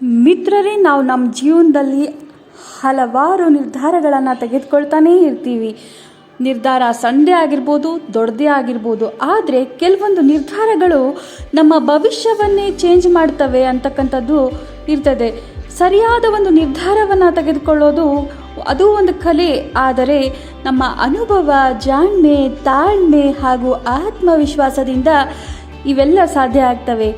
ಮಿತ್ರರೇ, ನಾವು ನಮ್ಮ ಜೀವನದಲ್ಲಿ ಹಲವಾರು ನಿರ್ಧಾರಗಳನ್ನು ತೆಗೆದುಕೊಳ್ತಾನೇ ಇರ್ತೀವಿ. ನಿರ್ಧಾರ ಸಣ್ಣದೇ ಆಗಿರ್ಬೋದು, ದೊಡ್ಡದೇ ಆಗಿರ್ಬೋದು, ಆದರೆ ಕೆಲವೊಂದು ನಿರ್ಧಾರಗಳು ನಮ್ಮ ಭವಿಷ್ಯವನ್ನೇ ಚೇಂಜ್ ಮಾಡ್ತವೆ ಅಂತಕ್ಕಂಥದ್ದು ಇರ್ತದೆ. ಸರಿಯಾದ ಒಂದು ನಿರ್ಧಾರವನ್ನು ತೆಗೆದುಕೊಳ್ಳೋದು ಅದು ಒಂದು ಕಲೆ, ಆದರೆ ನಮ್ಮ ಅನುಭವ, ಜಾಣ್ಮೆ, ತಾಳ್ಮೆ ಹಾಗೂ ಆತ್ಮವಿಶ್ವಾಸದಿಂದ ಇವೆಲ್ಲ ಸಾಧ್ಯ ಆಗ್ತವೆ.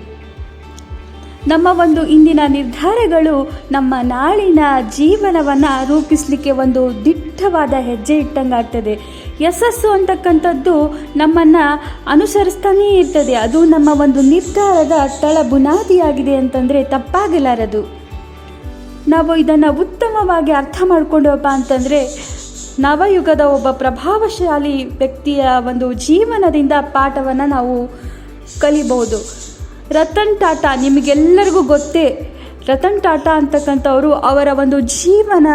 ನಮ್ಮ ಒಂದು ಇಂದಿನ ನಿರ್ಧಾರಗಳು ನಮ್ಮ ನಾಳಿನ ಜೀವನವನ್ನು ರೂಪಿಸಲಿಕ್ಕೆ ಒಂದು ದಿಟ್ಟವಾದ ಹೆಜ್ಜೆ ಇಟ್ಟಂಗಾಗ್ತದೆ. ಯಶಸ್ಸು ಅಂತಕ್ಕಂಥದ್ದು ನಮ್ಮನ್ನು ಅನುಸರಿಸ್ತಾನೇ ಇರ್ತದೆ. ಅದು ನಮ್ಮ ಒಂದು ನಿರ್ಧಾರದ ತಳ ಬುನಾದಿಯಾಗಿದೆ ಅಂತಂದರೆ ತಪ್ಪಾಗಲಾರದು. ನಾವು ಇದನ್ನು ಉತ್ತಮವಾಗಿ ಅರ್ಥ ಮಾಡ್ಕೊಂಡವಪ್ಪ ಅಂತಂದರೆ ನವಯುಗದ ಒಬ್ಬ ಪ್ರಭಾವಶಾಲಿ ವ್ಯಕ್ತಿಯ ಒಂದು ಜೀವನದಿಂದ ಪಾಠವನ್ನು ನಾವು ಕಲಿಬಹುದು. ರತನ್ ಟಾಟಾ, ನಿಮಗೆಲ್ಲರಿಗೂ ಗೊತ್ತೇ. ರತನ್ ಟಾಟಾ ಅಂತಕ್ಕಂಥವರು ಅವರ ಒಂದು ಜೀವನ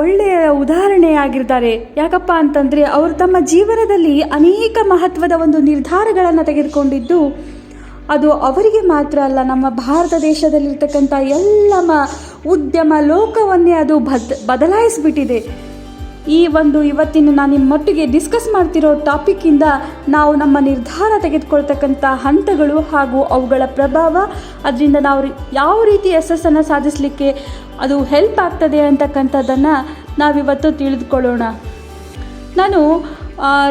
ಒಳ್ಳೆಯ ಉದಾಹರಣೆಯಾಗಿರ್ತಾರೆ. ಯಾಕಪ್ಪ ಅಂತಂದರೆ ಅವರು ತಮ್ಮ ಜೀವನದಲ್ಲಿ ಅನೇಕ ಮಹತ್ವದ ಒಂದು ನಿರ್ಧಾರಗಳನ್ನು ತೆಗೆದುಕೊಂಡಿದ್ದು, ಅದು ಅವರಿಗೆ ಮಾತ್ರ ಅಲ್ಲ, ನಮ್ಮ ಭಾರತ ದೇಶದಲ್ಲಿರ್ತಕ್ಕಂಥ ಎಲ್ಲ ಉದ್ಯಮ ಲೋಕವನ್ನೇ ಅದು ಬದ್, ಬದಲಾಯಿಸಿಬಿಟ್ಟಿದೆ. ಈ ಒಂದು ಇವತ್ತಿನ ನಾನು ನಿಮ್ಮೊಟ್ಟಿಗೆ ಡಿಸ್ಕಸ್ ಮಾಡ್ತಿರೋ ಟಾಪಿಕ್ಕಿಂದ ನಾವು ನಮ್ಮ ನಿರ್ಧಾರ ತೆಗೆದುಕೊಳ್ತಕ್ಕಂಥ ಹಂತಗಳು ಹಾಗೂ ಅವುಗಳ ಪ್ರಭಾವ, ಅದರಿಂದ ನಾವು ಯಾವ ರೀತಿ ಯಶಸ್ಸನ್ನು ಸಾಧಿಸಲಿಕ್ಕೆ ಅದು ಹೆಲ್ಪ್ ಆಗ್ತದೆ ಅಂತಕ್ಕಂಥದ್ದನ್ನು ನಾವಿವತ್ತು ತಿಳಿದುಕೊಳ್ಳೋಣ. ನಾನು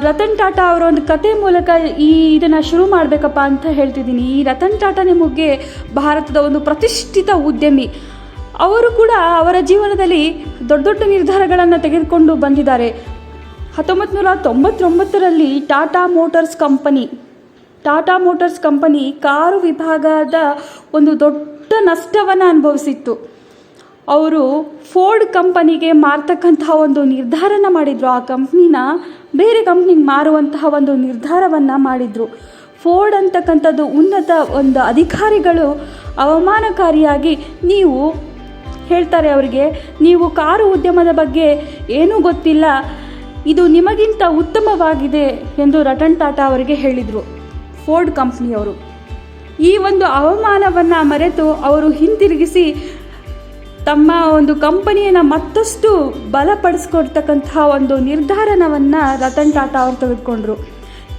ರತನ್ ಟಾಟಾ ಅವರ ಒಂದು ಕತೆ ಮೂಲಕ ಈ ಇದನ್ನು ಶುರು ಮಾಡಬೇಕಪ್ಪ ಅಂತ ಹೇಳ್ತಿದ್ದೀನಿ. ಈ ರತನ್ ಟಾಟಾ ನಿಮಗೆ ಭಾರತದ ಒಂದು ಪ್ರತಿಷ್ಠಿತ ಉದ್ಯಮಿ. ಅವರು ಕೂಡ ಅವರ ಜೀವನದಲ್ಲಿ ದೊಡ್ಡ ದೊಡ್ಡ ನಿರ್ಧಾರಗಳನ್ನು ತೆಗೆದುಕೊಂಡು ಬಂದಿದ್ದಾರೆ. ಹತ್ತೊಂಬತ್ತು ನೂರ ತೊಂಬತ್ತೊಂಬತ್ತರಲ್ಲಿ Tata motors company, Tata motors company car ವಿಭಾಗದ ಒಂದು ದೊಡ್ಡ ನಷ್ಟವನ್ನು ಅನುಭವಿಸಿತ್ತು. ಅವರು ಫೋರ್ಡ್ ಕಂಪನಿಗೆ ಮಾರ್ತಕ್ಕಂತಹ ಒಂದು ನಿರ್ಧಾರನ ಮಾಡಿದರು. ಆ ಕಂಪ್ನಿನ ಬೇರೆ ಕಂಪ್ನಿಗೆ ಮಾರುವಂತಹ ಒಂದು ನಿರ್ಧಾರವನ್ನು ಮಾಡಿದರು. ಫೋರ್ಡ್ ಅಂತಕ್ಕಂಥದ್ದು ಉನ್ನತ ಒಂದು ಅಧಿಕಾರಿಗಳು ಅವಮಾನಕಾರಿಯಾಗಿ ನೀವು ಹೇಳ್ತಾರೆ ಅವರಿಗೆ, ನೀವು ಕಾರು ಉದ್ಯಮದ ಬಗ್ಗೆ ಏನೂ ಗೊತ್ತಿಲ್ಲ. ಇದು ನಿಮಗಿಂತ ಉತ್ತಮವಾಗಿದೆ ಎಂದು ರತನ್ ಟಾಟಾ ಅವರಿಗೆ ಹೇಳಿದರು, ಫೋರ್ಡ್ ಕಂಪ್ನಿಯವರು. ಈ ಒಂದು ಅವಮಾನವನ್ನು ಮರೆತು ಅವರು ಹಿಂತಿರುಗಿಸಿ ತಮ್ಮ ಒಂದು ಕಂಪನಿಯನ್ನು ಮತ್ತಷ್ಟು ಬಲಪಡಿಸ್ಕೊಡ್ತಕ್ಕಂತಹ ಒಂದು ನಿರ್ಧಾರನವನ್ನು ರತನ್ ಟಾಟಾ ಅವರು ತೆಗೆದುಕೊಂಡರು.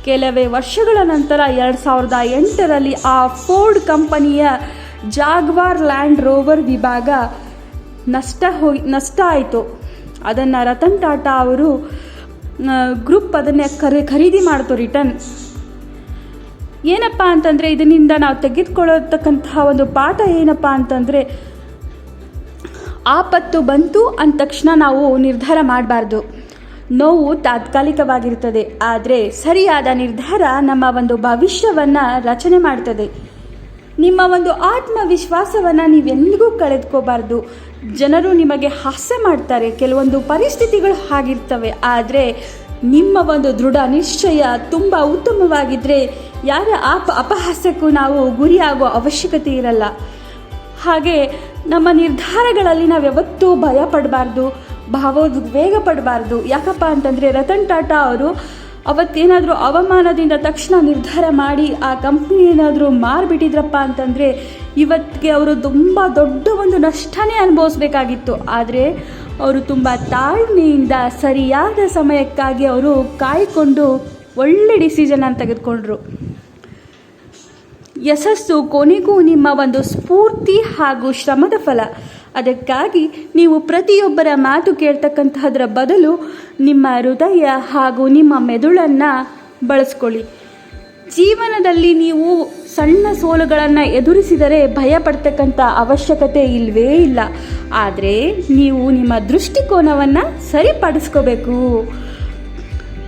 ಕೆಲವೇ ವರ್ಷಗಳ ನಂತರ ಎರಡು ಸಾವಿರದ ಎಂಟರಲ್ಲಿ ಆ ಫೋರ್ಡ್ ಕಂಪನಿಯ ಜಾಗ್ವಾರ್ ಲ್ಯಾಂಡ್ ರೋವರ್ ವಿಭಾಗ ನಷ್ಟ ಹೋಗಿ ನಷ್ಟ ಆಯಿತು. ಅದನ್ನು ರತನ್ ಟಾಟಾ ಅವರು ಗ್ರೂಪ್ ಅದನ್ನೇ ಖರೀ ಖರೀದಿ ಮಾಡ್ತು ರಿಟರ್ನ್ ಏನಪ್ಪ ಅಂತಂದರೆ ಇದರಿಂದ ನಾವು ತೆಗೆದುಕೊಳ್ಳತಕ್ಕಂತಹ ಒಂದು ಪಾಠ ಏನಪ್ಪ ಅಂತಂದರೆ, ಆಪತ್ತು ಬಂತು ಅಂದ ತಕ್ಷಣ ನಾವು ನಿರ್ಧಾರ ಮಾಡಬಾರ್ದು. ನೋವು ತಾತ್ಕಾಲಿಕವಾಗಿರ್ತದೆ. ಆದರೆ ಸರಿಯಾದ ನಿರ್ಧಾರ ನಮ್ಮ ಒಂದು ಭವಿಷ್ಯವನ್ನು ರಚನೆ ಮಾಡ್ತದೆ. ನಿಮ್ಮ ಒಂದು ಆತ್ಮವಿಶ್ವಾಸವನ್ನು ನೀವೆಂದಿಗೂ ಕಳೆದುಕೋಬಾರ್ದು. ಜನರು ನಿಮಗೆ ಹಾಸ್ಯ ಮಾಡ್ತಾರೆ, ಕೆಲವೊಂದು ಪರಿಸ್ಥಿತಿಗಳು ಹಾಗಿರ್ತವೆ. ಆದರೆ ನಿಮ್ಮ ಒಂದು ದೃಢ ನಿಶ್ಚಯ ತುಂಬ ಉತ್ತಮವಾಗಿದ್ದರೆ ಯಾರ ಅಪ, ಅಪಹಾಸ್ಯಕ್ಕೂ ನಾವು ಗುರಿಯಾಗೋ ಅವಶ್ಯಕತೆ ಇರಲ್ಲ. ಹಾಗೆ ನಮ್ಮ ನಿರ್ಧಾರಗಳಲ್ಲಿ ನಾವು ಯಾವತ್ತೂ ಭಯ ಪಡಬಾರ್ದು ಭಾವೋದ್ವೇಗ ಪಡಬಾರ್ದು. ಯಾಕಪ್ಪ ಅಂತಂದರೆ ರತನ್ ಟಾಟಾ ಅವರು ಅವತ್ತೇನಾದರೂ ಅವಮಾನದಿಂದ ತಕ್ಷಣ ನಿರ್ಧಾರ ಮಾಡಿ ಆ ಕಂಪ್ನಿ ಏನಾದರೂ ಮಾರಿಬಿಟ್ಟಿದ್ರಪ್ಪ ಅಂತಂದರೆ ಇವತ್ತಿಗೆ ಅವರು ತುಂಬ ದೊಡ್ಡ ಒಂದು ನಷ್ಟನೇ ಅನುಭವಿಸ್ಬೇಕಾಗಿತ್ತು. ಆದರೆ ಅವರು ತುಂಬ ತಾಳ್ಮೆಯಿಂದ ಸರಿಯಾದ ಸಮಯಕ್ಕಾಗಿ ಅವರು ಕಾಯ್ಕೊಂಡು ಒಳ್ಳೆ ಡಿಸಿಷನನ್ನು ತೆಗೆದುಕೊಂಡ್ರು. ಯಶಸ್ಸು ಕೊನೆಗೂ ನಿಮ್ಮ ಒಂದು ಸ್ಫೂರ್ತಿ ಹಾಗೂ ಶ್ರಮದ ಫಲ. ಅದಕ್ಕಾಗಿ ನೀವು ಪ್ರತಿಯೊಬ್ಬರ ಮಾತು ಕೇಳ್ತಕ್ಕಂತಹದ್ರ ಬದಲು ನಿಮ್ಮ ಹೃದಯ ಹಾಗೂ ನಿಮ್ಮ ಮೆದುಳನ್ನು ಬಳಸ್ಕೊಳ್ಳಿ. ಜೀವನದಲ್ಲಿ ನೀವು ಸಣ್ಣ ಸೋಲುಗಳನ್ನು ಎದುರಿಸಿದರೆ ಭಯ ಪಡ್ತಕ್ಕಂಥ ಅವಶ್ಯಕತೆ ಇಲ್ಲವೇ ಇಲ್ಲ. ಆದರೆ ನೀವು ನಿಮ್ಮ ದೃಷ್ಟಿಕೋನವನ್ನು ಸರಿಪಡಿಸ್ಕೋಬೇಕು.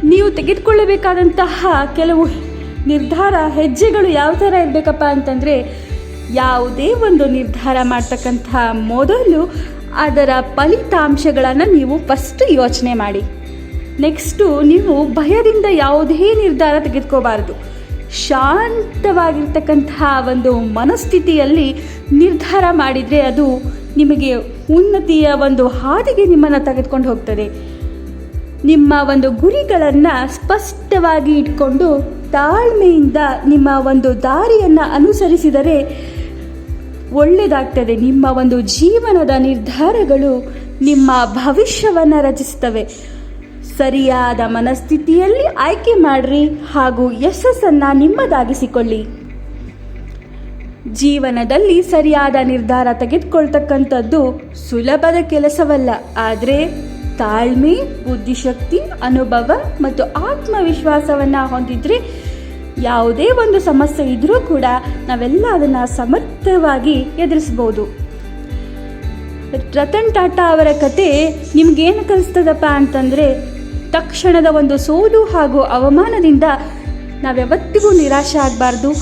ನೀವು ತೆಗೆದುಕೊಳ್ಳಬೇಕಾದಂತಹ ಕೆಲವು ನಿರ್ಧಾರ, ಹೆಜ್ಜೆಗಳು ಯಾವ ಥರ ಇರಬೇಕಪ್ಪ ಅಂತಂದರೆ ಯಾವುದೇ ಒಂದು ನಿರ್ಧಾರ ಮಾಡ್ತಕ್ಕಂಥ ಮೊದಲು ಅದರ ಫಲಿತಾಂಶಗಳನ್ನು ನೀವು ಫಸ್ಟ್ ಯೋಚನೆ ಮಾಡಿ. ನೆಕ್ಸ್ಟು ನೀವು ಭಯದಿಂದ ಯಾವುದೇ ನಿರ್ಧಾರ ತೆಗೆದುಕೋಬಾರದು. ಶಾಂತವಾಗಿರ್ತಕ್ಕಂತಹ ಒಂದು ಮನಸ್ಥಿತಿಯಲ್ಲಿ ನಿರ್ಧಾರ ಮಾಡಿದರೆ ಅದು ನಿಮಗೆ ಉನ್ನತಿಯ ಒಂದು ಹಾದಿಗೆ ನಿಮ್ಮನ್ನು ತೆಗೆದುಕೊಂಡು ಹೋಗ್ತದೆ. ನಿಮ್ಮ ಒಂದು ಗುರಿಗಳನ್ನು ಸ್ಪಷ್ಟವಾಗಿ ಇಟ್ಕೊಂಡು ತಾಳ್ಮೆಯಿಂದ ನಿಮ್ಮ ಒಂದು ದಾರಿಯನ್ನು ಅನುಸರಿಸಿದರೆ ಒಳ್ಳೆಯದಾಗ್ತದೆ ನಿಮ್ಮ ಒಂದು ಜೀವನದ ನಿರ್ಧಾರಗಳು ನಿಮ್ಮ ಭವಿಷ್ಯವನ್ನು ರಚಿಸ್ತವೆ ಸರಿಯಾದ ಮನಸ್ಥಿತಿಯಲ್ಲಿ ಆಯ್ಕೆ ಮಾಡ್ರಿ ಹಾಗೂ ಯಶಸ್ಸನ್ನು ನಿಮ್ಮದಾಗಿಸಿಕೊಳ್ಳಿ. ಜೀವನದಲ್ಲಿ ಸರಿಯಾದ ನಿರ್ಧಾರ ತೆಗೆದುಕೊಳ್ತಕ್ಕಂಥದ್ದು ಸುಲಭದ ಕೆಲಸವಲ್ಲ. ಆದರೆ ತಾಳ್ಮೆ, ಬುದ್ಧಿಶಕ್ತಿ, ಅನುಭವ ಮತ್ತು ಆತ್ಮವಿಶ್ವಾಸವನ್ನು ಹೊಂದಿದ್ರೆ ಯಾವುದೇ ಒಂದು ಸಮಸ್ಯೆ ಇದ್ರೂ ಕೂಡ ನಾವೆಲ್ಲ ಅದನ್ನು ಸಮರ್ಥವಾಗಿ ಎದುರಿಸ್ಬೋದು. ರತನ್ ಟಾಟಾ ಅವರ ಕತೆ ನಿಮ್ಗೇನು ಕಲಿಸ್ತದಪ್ಪ ಅಂತಂದರೆ, ತಕ್ಷಣದ ಒಂದು ಸೋಲು ಹಾಗೂ ಅವಮಾನದಿಂದ ನಾವ್ಯಾವತ್ತಿಗೂ ನಿರಾಶೆ ಆಗಬಾರ್ದು.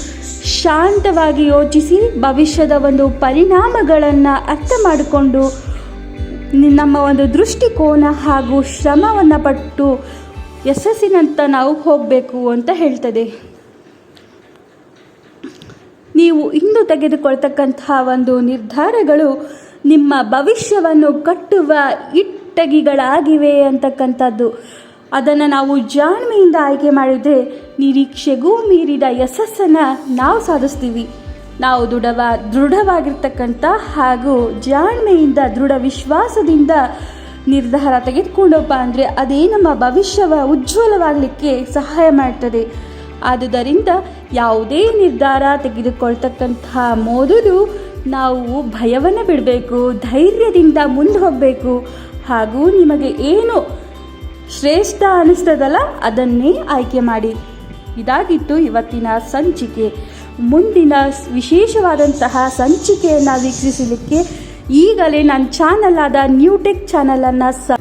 ಶಾಂತವಾಗಿ ಯೋಚಿಸಿ ಭವಿಷ್ಯದ ಒಂದು ಪರಿಣಾಮಗಳನ್ನು ಅರ್ಥ ಮಾಡಿಕೊಂಡು ನಮ್ಮ ಒಂದು ದೃಷ್ಟಿಕೋನ ಹಾಗೂ ಶ್ರಮವನ್ನು ಪಟ್ಟು ಯಶಸ್ಸಿನಂತ ನಾವು ಹೋಗಬೇಕು ಅಂತ ಹೇಳ್ತದೆ. ನೀವು ಇಂದು ತೆಗೆದುಕೊಳ್ತಕ್ಕಂತಹ ಒಂದು ನಿರ್ಧಾರಗಳು ನಿಮ್ಮ ಭವಿಷ್ಯವನ್ನು ಕಟ್ಟುವ ಇಟ್ಟಗಿಗಳಾಗಿವೆ ಅಂತಕ್ಕಂಥದ್ದು. ಅದನ್ನು ನಾವು ಜಾಣ್ಮೆಯಿಂದ ಆಯ್ಕೆ ಮಾಡಿದರೆ ನಿರೀಕ್ಷೆಗೂ ಮೀರಿದ ಯಶಸ್ಸನ್ನು ನಾವು ಸಾಧಿಸ್ತೀವಿ. ನಾವು ದೃಢವ, ದೃಢವಾಗಿರ್ತಕ್ಕಂಥ ಹಾಗೂ ಜಾಣ್ಮೆಯಿಂದ, ದೃಢ ವಿಶ್ವಾಸದಿಂದ ನಿರ್ಧಾರ ತೆಗೆದುಕೊಂಡಪ್ಪ ಅಂದರೆ ಅದೇ ನಮ್ಮ ಭವಿಷ್ಯವ ಉಜ್ವಲವಾಗಲಿಕ್ಕೆ ಸಹಾಯ ಮಾಡ್ತದೆ. ಆದುದರಿಂದ ಯಾವುದೇ ನಿರ್ಧಾರ ತೆಗೆದುಕೊಳ್ತಕ್ಕಂತಹ ಮೊದಲು ನಾವು ಭಯವನ್ನು ಬಿಡಬೇಕು, ಧೈರ್ಯದಿಂದ ಮುಂದೆ ಹೋಗಬೇಕು. ಹಾಗೂ ನಿಮಗೆ ಏನು ಶ್ರೇಷ್ಠ ಅನಿಸ್ತದಲ್ಲ ಅದನ್ನೇ ಆಯ್ಕೆ ಮಾಡಿ. ಇದಾಗಿತ್ತು ಇವತ್ತಿನ ಸಂಚಿಕೆ. ಮುಂದಿನ ವಿಶೇಷವಾದಂತಹ ಸಂಚಿಕೆಯನ್ನು ವೀಕ್ಷಿಸಲಿಕ್ಕೆ ಈಗಲೇ ನನ್ನ ಚಾನಲ್ ಆದ ನ್ಯೂಟೆಕ್ ಚಾನಲನ್ನು ಸ